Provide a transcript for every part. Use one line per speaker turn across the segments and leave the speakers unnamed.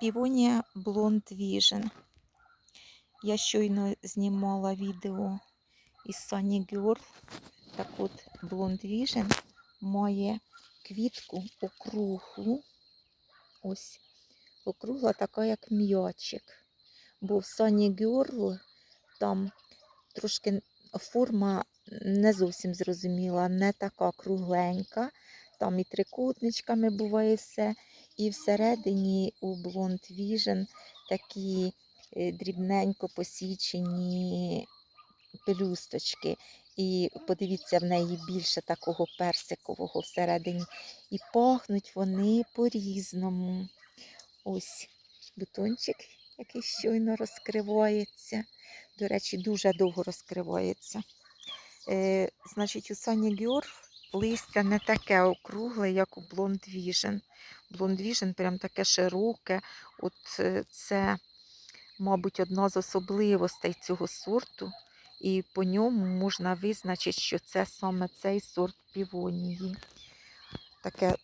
Півонія Blonde Vision. Я щойно знімала відео із Sunny Girl. Так от Blonde Vision має квітку округлу. Ось, округла така, як м'ячик. Бо в Sunny Girl там трошки форма не зовсім зрозуміла, не така кругленька. Там і трикутничками буває все. І всередині у Blonde Vision такі е, дрібненько посічені пелюсточки. І подивіться, в неї більше такого персикового всередині. І пахнуть вони по-різному. Ось бутончик, який щойно розкривається. До речі, дуже довго розкривається. Е, значить, у Sunny Girl листя не таке округле, як у. Blonde Vision прям таке широке. От е, це, мабуть, одна з особливостей цього сорту. І по ньому можна визначити, що це саме цей сорт півонії. Таке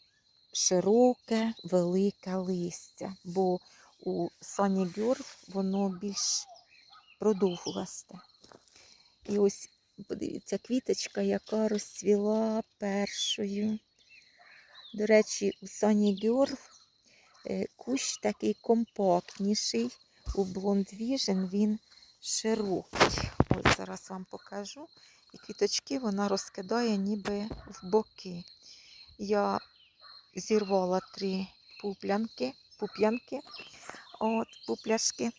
широке, велике листя. Бо у Sunny Girl воно більш продовгасте. І ось, подивіться, квіточка, яка розцвіла першою. До речі, у Sunny Girl е, кущ такий компактніший. У Blonde Vision він широкий. Ось зараз вам покажу. І квіточки вона розкидає ніби в боки. Я зірвала три пуплянки, пуп'янки, от, пупляшки,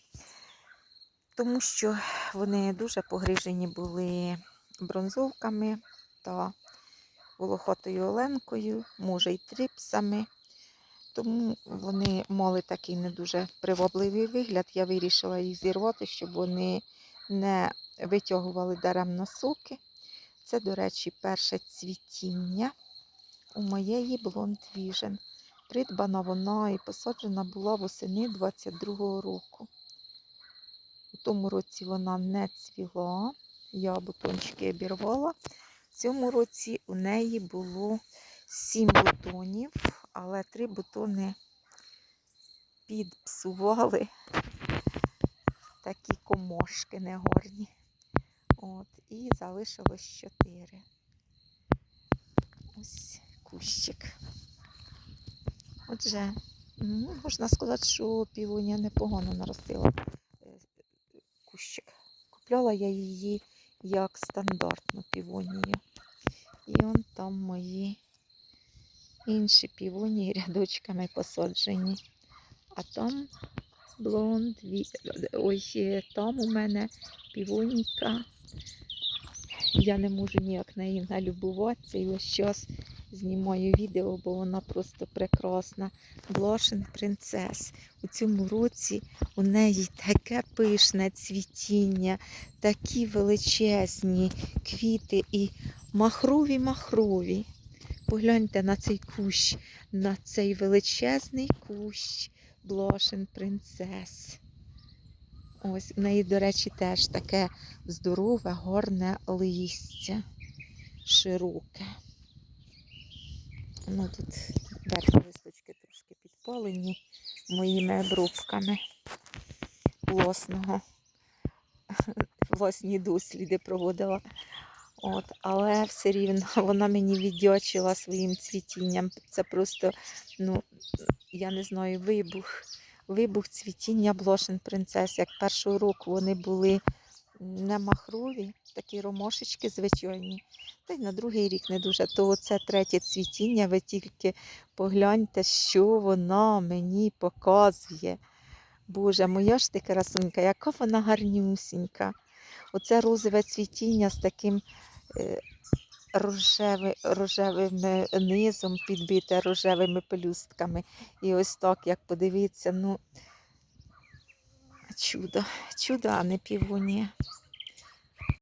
тому що вони дуже погрижені були бронзовками та волохотою оленкою, може й трипсами. Тому вони мали такий не дуже привабливий вигляд. Я вирішила їх зірвати, щоб вони не витягували даремно соки. Це, до речі, перше цвітіння у моєї Blonde Vision. Придбана вона і посаджена була восени 22-го року. Тому році вона не цвіла, я бутончики обірвала. В цьому році у неї було 7 бутонів, але 3 бутони підпсували такі комошки негорні. От, і залишилось 4. Ось кущик. Отже, можна сказати, що півонія непогано наростила. Купляла я її як стандартну півонію. І он там мої інші півонії рядочками посаджені. А там блонд, ой, там у мене півоніка. Я не можу ніяк нею налюбуватися і ось час знімаю відео, бо вона просто прекрасна. Блошин принцес. У цьому році у неї таке пишне цвітіння, такі величезні квіти і махрові-махрові. Погляньте на цей кущ, на цей величезний кущ Блошин принцес. Ось в неї, до речі, теж таке здорове, горне листя, широке. Ну, тут верхні листочки трошки підпалені моїми обробками власного. Власні досліди проводила. От, але все рівно вона мені віддячила своїм цвітінням. Це просто, ну, я не знаю, вибух. Вибух цвітіння блошин принцес. Як першого року вони були не махрові, такі ромошечки звичайні. Та й на другий рік не дуже. То це третє цвітіння, ви тільки погляньте, що вона мені показує. Боже, моя ж ти красунька, яка вона гарнюсінька. Оце розове цвітіння з таким е, рожевим е, низом, підбите рожевими пелюстками. І ось так, як подивіться, ну, чудо, чудо, а не півонія.